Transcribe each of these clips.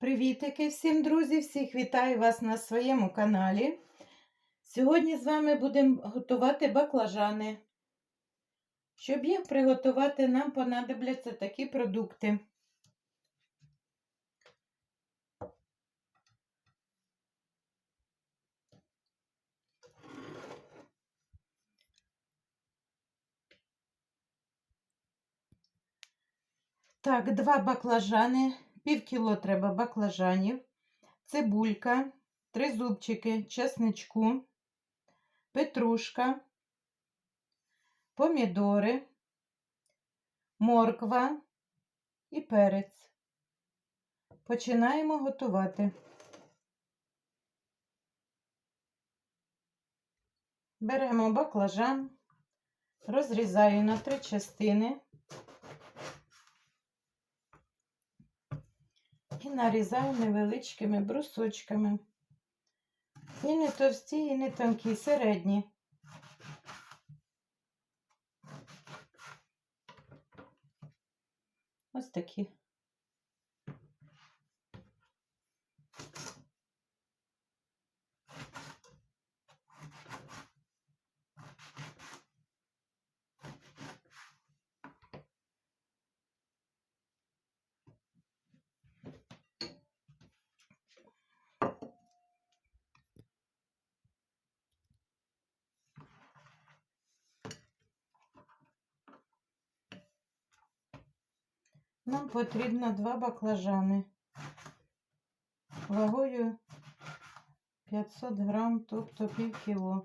Привітики всім, друзі! Всіх вітаю вас на своєму каналі. Сьогодні з вами будемо готувати баклажани. Щоб їх приготувати, нам понадобляться такі продукти. Так, два баклажани, пів кіло треба баклажанів, цибулька, три зубчики чесничку, петрушка, помідори, морква і перець. Починаємо готувати. Беремо баклажан, розрізаю на три частини. І нарізаю невеличкими брусочками. І не товсті, і не тонкі, середні. Ось такі. Нам потрібно два баклажани вагою 500 грам, тобто пів кіло.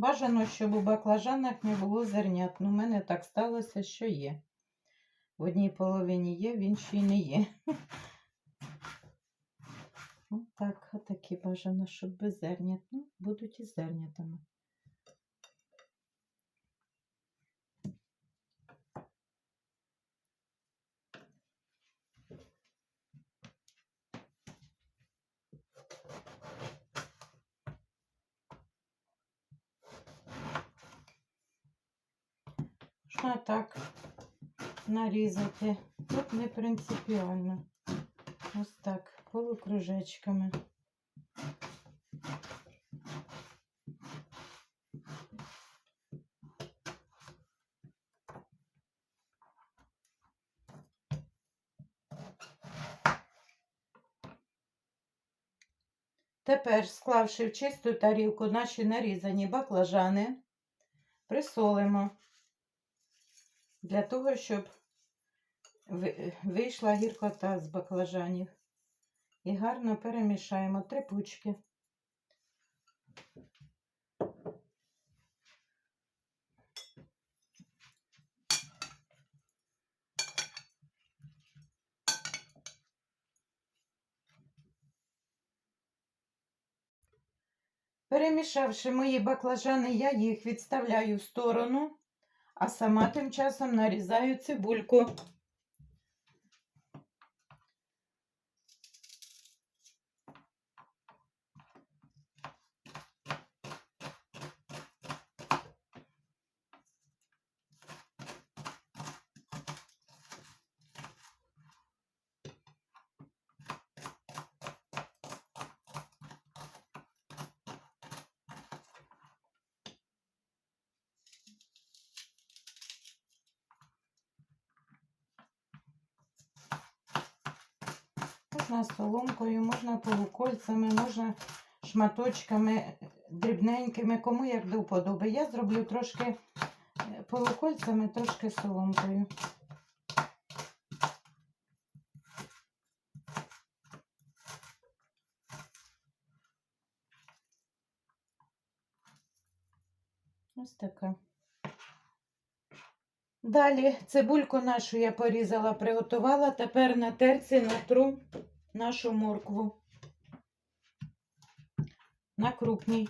Бажано, щоб у баклажанах не було зернят. Ну, у мене так сталося, що є. В одній половині є, в іншій не є. Отак, отакі бажано, щоб без зернят. Ну, будуть і зернятами. Можна так нарізати. Тут не принципіально. Ось так, полукружечками. Тепер, склавши в чисту тарілку наші нарізані баклажани, присолимо для того, щоб вийшла гіркота з баклажанів. І гарно перемішаємо три пучки. Перемішавши мої баклажани, я їх відставляю в сторону, а сама тим часом нарізаю цибульку. Можна соломкою, можна полукольцями, можна шматочками е, дрібненькими, кому як до вподоби. Я зроблю трошки е, полукольцями, трошки соломкою. Ось така. Далі цибульку нашу я порізала, приготувала. Тепер на терці натру нашу моркву. На крупній.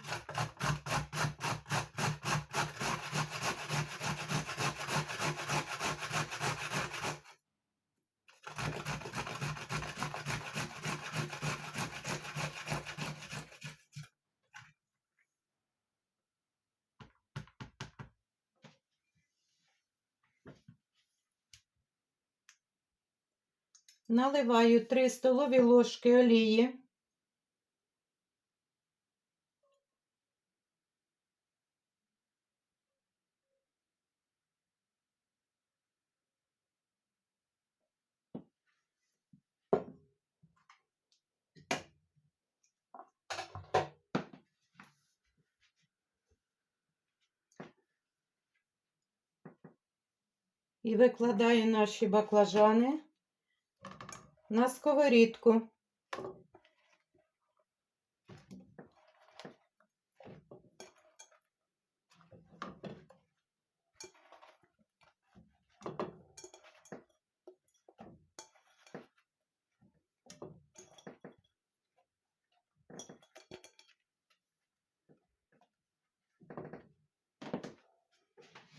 Наливаю 3 столові ложки олії. І викладаю наші баклажани на сковорідку.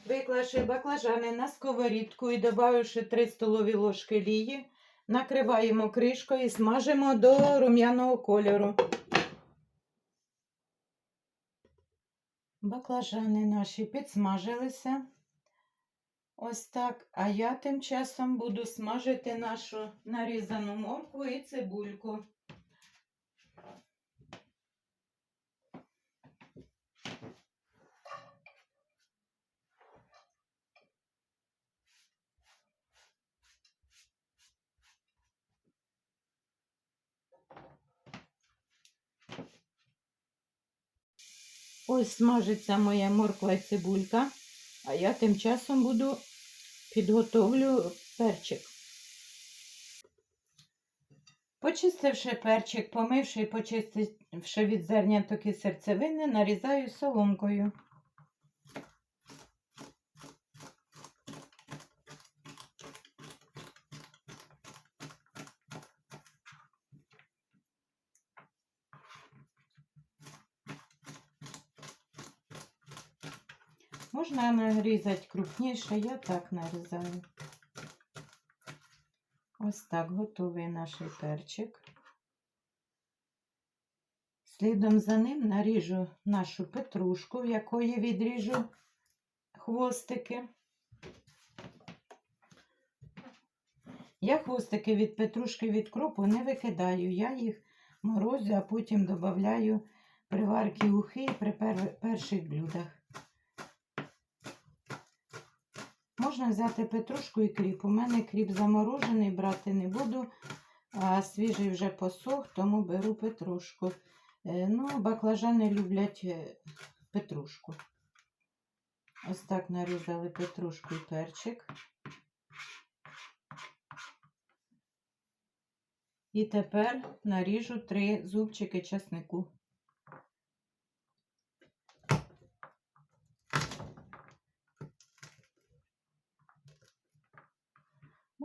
Виклавши баклажани на сковорідку і додавши 3 столові ложки лії, накриваємо кришкою і смажимо до рум'яного кольору. Баклажани наші підсмажилися. Ось так. А я тим часом буду смажити нашу нарізану моркву і цибульку. Ось смажиться моя морква і цибулька, а я тим часом буду підготовлю перчик. Почистивши перчик, помивши і почистивши від зерняток і серцевини, нарізаю соломкою. Можна нарізати крупніше, я так нарізаю. Ось так готовий наш перчик. Слідом за ним наріжу нашу петрушку, в якої відріжу хвостики. Я хвостики від петрушки від кропу не викидаю, я їх морозю, а потім додаю при варці ухи при перших блюдах. Можна взяти петрушку і кріп. У мене кріп заморожений, брати не буду, а свіжий вже посох, тому беру петрушку. Е, Ну, баклажани люблять е, петрушку. Ось так нарізали петрушку і перчик. І тепер наріжу три зубчики часнику.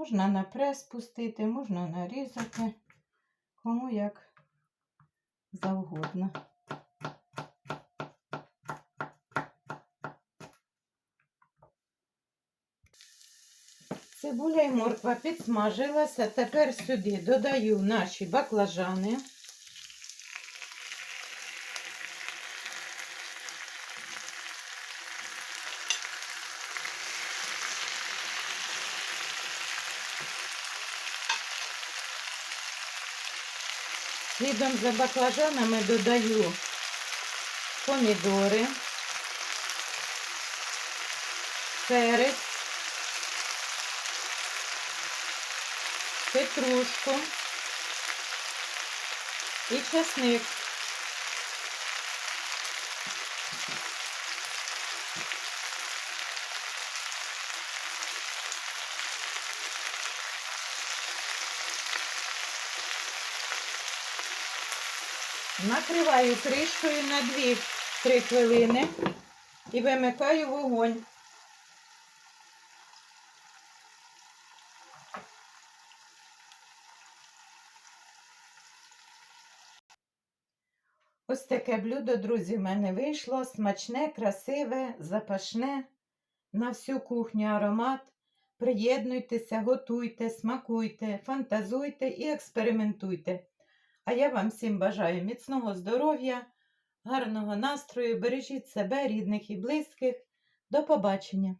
Можна на прес пустити, можна нарізати, кому як завгодно. Цибуля і морква підсмажилася. Тепер сюди додаю наші баклажани. Слідом за баклажанами додаю помідори, перець, петрушку і чесник. Накриваю кришкою на 2-3 хвилини і вимикаю вогонь. Ось таке блюдо, друзі, в мене вийшло. Смачне, красиве, запашне, на всю кухню аромат. Приєднуйтеся, готуйте, смакуйте, фантазуйте і експериментуйте. А я вам всім бажаю міцного здоров'я, гарного настрою, бережіть себе, рідних і близьких. До побачення!